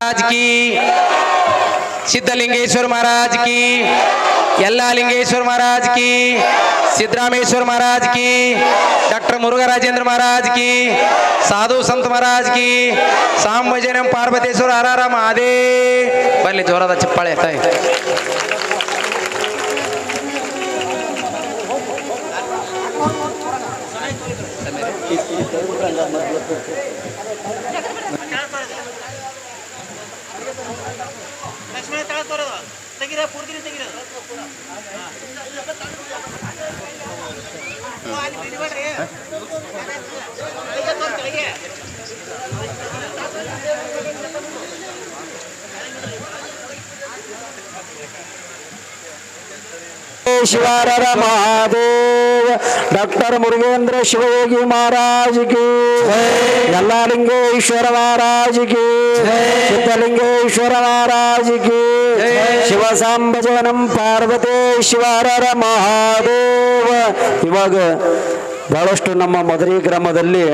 महाराज की सिद्धलिंगेश्वर महाराज की यल्ला लिंगेश्वर महाराज की सिद्धरामेश्वर महाराज की डॉक्टर मुरुगा राजेंद्र महाराज की साधु संत महाराज की साम भजनम पार्वतेश्वर हर हर महादेव बरली जोरात चप्पाळे ತೆಗಿರ ಪೂರ್ತಿ ತೆಗಿರೋದು. ಶಿವಾರರ ಮಹಾದೇವ ಡಾಕ್ಟರ್ ಮುರುಗೇಂದ್ರ ಶಿವಯೋಗಿ ಮಹಾರಾಜ್ ಕಿ ಯಲ್ಲಾಲಿಂಗೇಶ್ವರ ಮಹಾರಾಜ್ ಕಿ ಸಿದ್ಧಲಿಂಗೇಶ್ವರ ಶಿವ ಕಿ ಶಿವಸಾಂಬಜನಂ ಪಾರ್ವತೇಶ್ವರರ ಮಹಾದೇವ. ಇವಾಗ ಬಹಳಷ್ಟು ನಮ್ಮ ಮಧುರಿ ಗ್ರಾಮದಲ್ಲಿ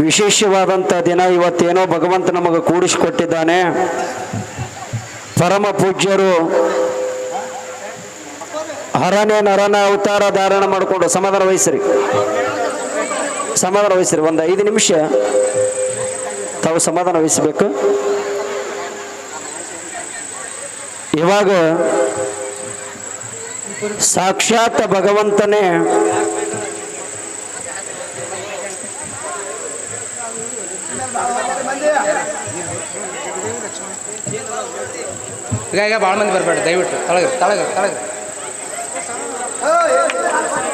ವಿಶೇಷವಾದಂಥ ದಿನ ಇವತ್ತೇನೋ ಭಗವಂತ ನಮಗೆ ಕೂಡಿಸಿಕೊಟ್ಟಿದ್ದಾನೆ. ಪರಮ ಪೂಜ್ಯರು ಹರನೇ ನರನ ಅವತಾರ ಧಾರಣ ಮಾಡಿಕೊಂಡು ಸಮಾಧಾನ ವಹಿಸ್ರಿ. ಸಮಾಧಾನ ವಹಿಸ್ರಿ ಒಂದು ಐದು ನಿಮಿಷ. ತಾವು ಸಮಾಧಾನ ವಹಿಸಬೇಕು. ಇವಾಗ ಸಾಕ್ಷಾತ್ ಭಗವಂತನೇ ಈಗ ಭಾಳ ಮಂದಿ ಬರಬೇಡ ದಯವಿಟ್ಟು. ತಳಗ ತಳಗ ತಳಗ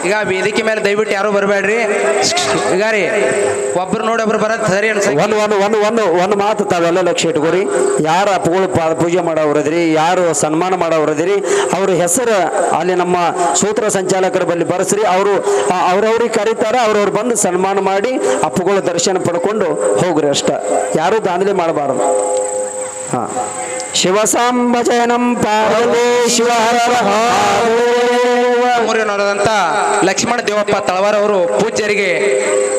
ಈಗ ವೇದಿಕೆ ಮೇಲೆ ದಯವಿಟ್ಟು ಯಾರು ಬರಬೇಡ್ರಿ. ಈಗ ರೀ, ಒಬ್ರು ನೋಡಿ ಒಬ್ರು ಬರತ್ ಸರಿ ಒಂದು ಒಂದು ಒಂದು ಒಂದು ಒಂದು ಮಾತು ತಾವೆಲ್ಲ ಲಕ್ಷ್ಯ ಇಟ್ಕೋರಿ. ಯಾರು ಅಪ್ಪಗಳು ಪೂಜೆ ಮಾಡೋರದ್ರಿ ಯಾರು ಸನ್ಮಾನ ಮಾಡೋರದ್ರಿ ಅವ್ರ ಹೆಸರು ಅಲ್ಲಿ ನಮ್ಮ ಸೂತ್ರ ಸಂಚಾಲಕರ ಬಳಿ ಬರೆಸ್ರಿ. ಅವರು ಅವ್ರವ್ರಿಗೆ ಕರೀತಾರೆ, ಅವ್ರವ್ರು ಬಂದು ಸನ್ಮಾನ ಮಾಡಿ ಅಪ್ಪಗಳ ದರ್ಶನ ಪಡ್ಕೊಂಡು ಹೋಗ್ರಿ ಅಷ್ಟ. ಯಾರು ದಾಂಧಲೆ ಮಾಡಬಾರದು. ಹಾ. ಶಿವಸಾಂಬಜನಂ ಪಾರ್ವತೇಶ್ವರ ಊರಿನವರಾದಂಥ ಲಕ್ಷ್ಮಣ ದೇವಪ್ಪ ತಳವಾರ ಅವರು ಪೂಜ್ಯರಿಗೆ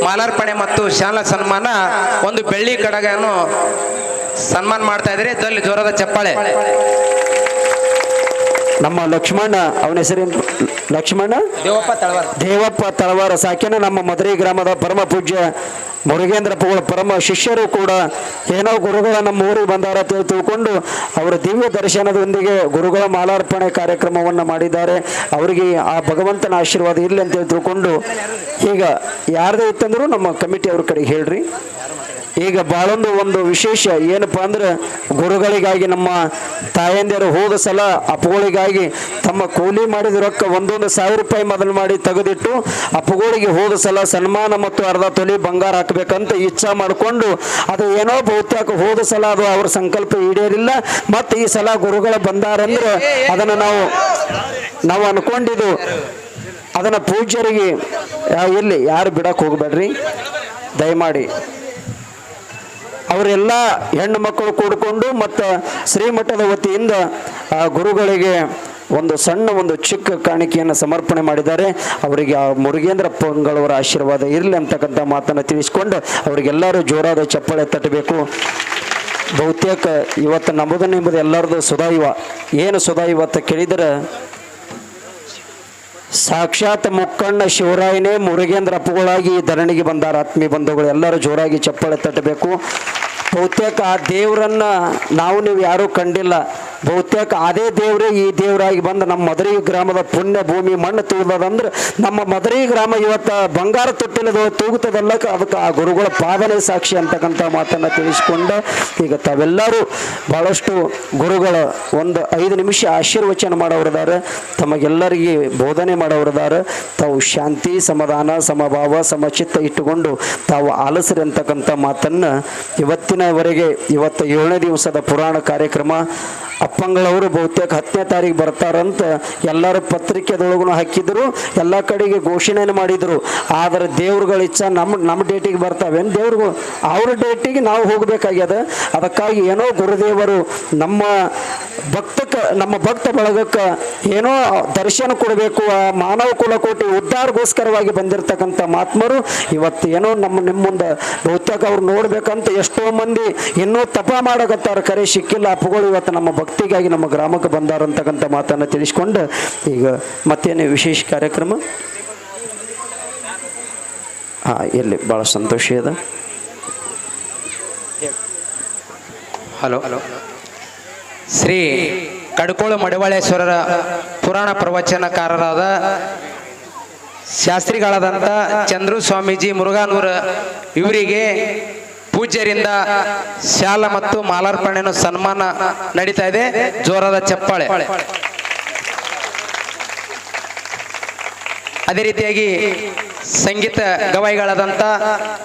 ಮಾಲಾರ್ಪಣೆ ಮತ್ತು ಶಾಲ ಸನ್ಮಾನ ಒಂದು ಬೆಳ್ಳಿ ಕಡಗನ್ನು ಸನ್ಮಾನ ಮಾಡ್ತಾ ಇದ್ದಾರೆ. ಇದರಲ್ಲಿ ಜ್ವರದ ಚಪ್ಪಾಳೆ. ನಮ್ಮ ಲಕ್ಷ್ಮಣ ಅವನ ಹೆಸರೇನು ಲಕ್ಷ್ಮಣ? ದೇವಪ್ಪ ತಳವಾರ. ದೇವಪ್ಪ ತಳವಾರ. ಸಾಕೇನ ನಮ್ಮ ಮಧುರೈ ಗ್ರಾಮದ ಪರಮ ಪೂಜ್ಯ ಮುರುಗೇಂದ್ರಪ್ಪಗಳ ಪರಮ ಶಿಷ್ಯರು ಕೂಡ ಏನೋ ಗುರುಗಳ ನಮ್ಮ ಊರಿಗೆ ಬಂದಾರ ತಿಳ್ಕೊಂಡು ಅವರ ದಿವ್ಯ ದರ್ಶನದೊಂದಿಗೆ ಗುರುಗಳ ಮಾಲಾರ್ಪಣೆ ಕಾರ್ಯಕ್ರಮವನ್ನು ಮಾಡಿದ್ದಾರೆ. ಅವರಿಗೆ ಆ ಭಗವಂತನ ಆಶೀರ್ವಾದ ಇರಲಿ ಅಂತೇಳಿ ತಿಳ್ಕೊಂಡು ಈಗ ಯಾರದೇ ಇತ್ತಂದ್ರೂ ನಮ್ಮ ಕಮಿಟಿ ಅವ್ರ ಕಡೆಗೆ ಹೇಳ್ರಿ. ಈಗ ಭಾಳೊಂದು ಒಂದು ವಿಶೇಷ ಏನಪ್ಪ ಅಂದ್ರೆ ಗುರುಗಳಿಗಾಗಿ ನಮ್ಮ ತಾಯಂದಿರು ಹೋದ ಸಲ ಅಪ್ಪಗಳಿಗಾಗಿ ತಮ್ಮ ಕೂಲಿ ಮಾಡಿದ ರೊಕ್ಕ ಒಂದೊಂದು ಸಾವಿರ ರೂಪಾಯಿ ಮೊದಲು ಮಾಡಿ ತೆಗೆದಿಟ್ಟು ಅಪ್ಪಗಳಿಗೆ ಹೋದ ಸಲ ಸನ್ಮಾನ ಮತ್ತು ಅರ್ಧ ತೊಲಿ ಬಂಗಾರ ಹಾಕಬೇಕಂತ ಇಚ್ಛಾ ಮಾಡಿಕೊಂಡು ಅದು ಏನೋ ಬಹುತೇಕ ಹೋದ ಸಲ ಅದು ಅವ್ರ ಸಂಕಲ್ಪ ಈಡೇರಿಲ್ಲ. ಮತ್ತು ಈ ಸಲ ಗುರುಗಳ ಬಂದಾರಂದ್ರೆ ಅದನ್ನು ನಾವು ನಾವು ಅನ್ಕೊಂಡಿದ್ದು ಅದನ್ನು ಪೂಜ್ಯರಿಗೆ ಇಲ್ಲಿ ಯಾರು ಬಿಡಕ್ಕೆ ಹೋಗಬೇಡ್ರಿ? ದಯಮಾಡಿ. ಅವರೆಲ್ಲ ಹೆಣ್ಣು ಮಕ್ಕಳು ಕೂಡಿಕೊಂಡು ಮತ್ತು ಶ್ರೀಮಠದ ವತಿಯಿಂದ ಗುರುಗಳಿಗೆ ಒಂದು ಸಣ್ಣ ಒಂದು ಚಿಕ್ಕ ಕಾಣಿಕೆಯನ್ನು ಸಮರ್ಪಣೆ ಮಾಡಿದ್ದಾರೆ. ಅವರಿಗೆ ಆ ಮುರುಗೇಂದ್ರ ಪಂಗಳವರ ಆಶೀರ್ವಾದ ಇರಲಿ ಅಂತಕ್ಕಂಥ ಮಾತನ್ನು ತಿಳಿಸ್ಕೊಂಡು ಅವರಿಗೆಲ್ಲರೂ ಜೋರಾದ ಚಪ್ಪಾಳೆ ತಟ್ಟಬೇಕು. ಬಹುತೇಕ ಇವತ್ತು ನಂಬುದನ್ನು ಎಂಬುದು ಎಲ್ಲರದು ಸುಧಾಯುವ ಏನು ಸುಧಾಯುವ ಅಂತ ಕೇಳಿದರೆ, ಸಾಕ್ಷಾತ್ ಮುಕ್ಕಣ್ಣ ಶಿವರಾಯನೇ ಮುರುಗೇಂದ್ರ ಅಪ್ಪುಗಳಾಗಿ ಧರಣಿಗೆ ಬಂದಾರ. ಆತ್ಮೀಯ ಬಂಧುಗಳು ಎಲ್ಲರೂ ಜೋರಾಗಿ ಚಪ್ಪಾಳೆ ತಟ್ಟಬೇಕು. ಬಹುತೇಕ ಆ ದೇವರನ್ನ ನಾವು ನೀವು ಯಾರೂ ಕಂಡಿಲ್ಲ. ಬಹುತೇಕ ಅದೇ ದೇವರೇ, ಈ ದೇವರಾಗಿ ಬಂದು ನಮ್ಮ ಮದರಿ ಗ್ರಾಮದ ಪುಣ್ಯ ಭೂಮಿ ಮಣ್ಣು ತೂಗದಂದ್ರೆ ನಮ್ಮ ಮದರಿ ಗ್ರಾಮ ಇವತ್ತು ಬಂಗಾರ ತೊಟ್ಟಿಲದ ತೂಗುತ್ತದಲ್ಲ ಅದಕ್ಕೆ ಆ ಗುರುಗಳ ಪಾದನೆ ಸಾಕ್ಷಿ ಅಂತಕ್ಕಂಥ ಮಾತನ್ನು ತಿಳಿಸ್ಕೊಂಡು. ಈಗ ತಾವೆಲ್ಲರೂ ಬಹಳಷ್ಟು ಗುರುಗಳ ಒಂದು ಐದು ನಿಮಿಷ ಆಶೀರ್ವಚನ ಮಾಡೋರಿದ್ದಾರೆ ತಮಗೆಲ್ಲರಿಗೆ ಬೋಧನೆ ಮಾಡೋರಿದ್ದಾರೆ ತಾವು ಶಾಂತಿ, ಸಮಾಧಾನ, ಸಮಭಾವ, ಸಮಚಿತ್ತ ಇಟ್ಟುಕೊಂಡು ತಾವು ಆಲಸರಿ ಅಂತಕ್ಕಂಥ ಮಾತನ್ನು ಇವತ್ತಿನವರೆಗೆ, ಇವತ್ತು ಏಳನೇ ದಿವಸದ ಪುರಾಣ ಕಾರ್ಯಕ್ರಮ ಅಪ್ಪಂಗಳವರು ಬಹುತೇಕ ಹತ್ತನೇ ತಾರೀಕು ಬರ್ತಾರಂತ ಎಲ್ಲರೂ ಪತ್ರಿಕೆದೊಳಗೂ ಹಾಕಿದ್ರು, ಎಲ್ಲ ಕಡೆಗೆ ಘೋಷಣೆಯನ್ನು ಮಾಡಿದರು. ಆದರೆ ದೇವ್ರುಗಳ ಇಚ್ಛ ನಮ್ಮ ನಮ್ಮ ಡೇಟಿಗೆ ಬರ್ತಾವೇನು ದೇವ್ರುಗಳು? ಅವ್ರ ಡೇಟಿಗೆ ನಾವು ಹೋಗಬೇಕಾಗ್ಯದ. ಅದಕ್ಕಾಗಿ ಏನೋ ಗುರುದೇವರು ನಮ್ಮ ಭಕ್ತಕ್ಕೆ ನಮ್ಮ ಭಕ್ತ ಬಳಗಕ್ಕೆ ಏನೋ ದರ್ಶನ ಕೊಡಬೇಕು ಆ ಮಾನವ ಕುಲಕೋಟಿ ಉದ್ಧಾರಗೋಸ್ಕರವಾಗಿ ಬಂದಿರತಕ್ಕಂಥ ಮಹಾತ್ಮರು ಇವತ್ತು ಏನೋ ನಮ್ಮ ನಿಮ್ಮ ಮುಂದೆ ಬಹುತೇಕ ಅವ್ರು ನೋಡ್ಬೇಕಂತ ಎಷ್ಟೋ ಮಂದಿ ಇನ್ನೂ ತಪ ಮಾಡಕತ್ತಾರ. ಕರೆ ಸಿಕ್ಕಿಲ್ಲ ಅಪ್ಪಗಳು ಇವತ್ತು ನಮ್ಮ ಭಕ್ತಿಗಾಗಿ ನಮ್ಮ ಗ್ರಾಮಕ್ಕೆ ಬಂದಾರ ಅಂತಕ್ಕಂಥ ಮಾತನ್ನು ತಿಳಿಸ್ಕೊಂಡು ಈಗ ಮತ್ತೇನು ವಿಶೇಷ ಕಾರ್ಯಕ್ರಮ? ಹಾಂ ಎಲ್ಲಿ ಭಾಳ ಸಂತೋಷ ಇದೆ. ಹಲೋ. ಹಲೋ. ಶ್ರೀ ಕಡ್ಕೋಳು ಮಡಿವಾಳೇಶ್ವರರ ಪುರಾಣ ಪ್ರವಚನಕಾರರಾದ ಶಾಸ್ತ್ರಿಗಳಾದಂಥ ಚಂದ್ರು ಸ್ವಾಮೀಜಿ, ಮುರುಘಾನೂರ ಇವರಿಗೆ ಪೂಜ್ಯರಿಂದ ಶಾಲ ಮತ್ತು ಮಾಲಾರ್ಪಣೆಯನ್ನು ಸನ್ಮಾನ ನಡೀತಾ ಇದೆ. ಜೋರಾದ ಚಪ್ಪಾಳೆ. ಅದೇ ರೀತಿಯಾಗಿ ಸಂಗೀತ ಗವಾಯಿಗಳಾದಂಥ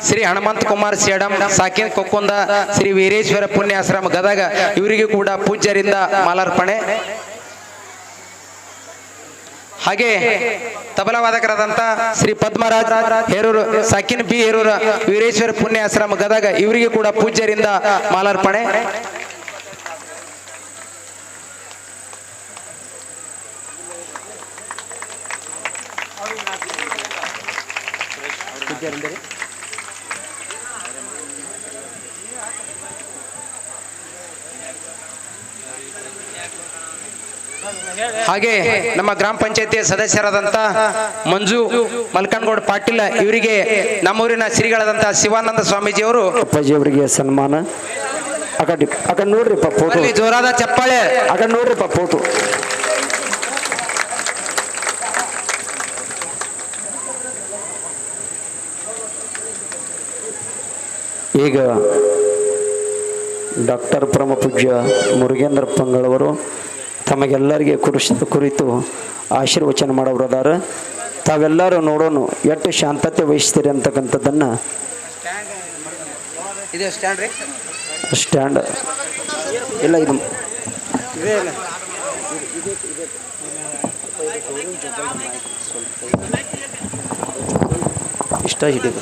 ಶ್ರೀ ಹನುಮಂತ ಕುಮಾರ್ ಸೇಡಂ, ಸಾಕಿನ್ ಕೊಕ್ಕುಂದ, ಶ್ರೀ ವೀರೇಶ್ವರ ಪುಣ್ಯಾಶ್ರಮ ಗದಗ, ಇವರಿಗೂ ಕೂಡ ಪೂಜ್ಯರಿಂದ ಮಾಲಾರ್ಪಣೆ. ಹಾಗೆ ತಬಲವಾದಕರಾದಂಥ ಶ್ರೀ ಪದ್ಮರಾಜ್ ಹೇರೂರು, ಸಾಕಿನ್ ಬಿ ಹೇರೂರ ವೀರೇಶ್ವರ ಪುಣ್ಯಾಶ್ರಮ ಗದಗ, ಇವರಿಗೂ ಕೂಡ ಪೂಜ್ಯರಿಂದ ಮಾಲಾರ್ಪಣೆ. ಹಾಗೆ ನಮ್ಮ ಗ್ರಾಮ ಪಂಚಾಯತಿಯ ಸದಸ್ಯರಾದಂಥ ಮಂಜು ಮಲ್ಕನ್ಗೌಡ ಪಾಟೀಲ್ ಇವರಿಗೆ ನಮ್ಮೂರಿನ ಶ್ರೀಗಳಾದಂಥ ಶಿವಾನಂದ ಸ್ವಾಮೀಜಿಯವರು ಅಪ್ಪಾಜಿ ಅವರಿಗೆ ಸನ್ಮಾನ. ಆ ಕಡೆ ಆ ಕಡೆ ನೋಡ್ರಿಪ್ಪ ಫೋಟೋ. ಜೋರಾದ ಚಪ್ಪಾಳೆ. ಆ ಕಡೆ ನೋಡ್ರಿಪ್ಪ ಫೋಟೋ. ಈಗ ಡಾಕ್ಟರ್ ಪರಮ ಪೂಜ್ಯ ಮುರುಗೇಂದ್ರ ಪಂಗಳವರು ತಮಗೆಲ್ಲರಿಗೆ ಕುರಿಸ್ ಕುರಿತು ಆಶೀರ್ವಚನ ಮಾಡೋರದಾರ ತಾವೆಲ್ಲರೂ ನೋಡೋಣ ಎಷ್ಟು ಶಾಂತತೆ ವಹಿಸ್ತೀರಿ ಅಂತಕ್ಕಂಥದ್ದನ್ನು. ಇದು ಸ್ಟ್ಯಾಂಡ್ ರೀ. ಸ್ಟ್ಯಾಂಡ್. ಇಲ್ಲ ಇದು ಇಷ್ಟ ಹಿಡಿದು.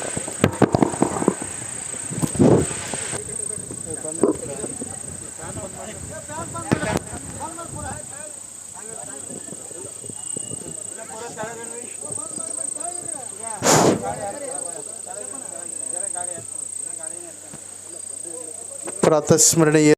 प्रातस्मरणीय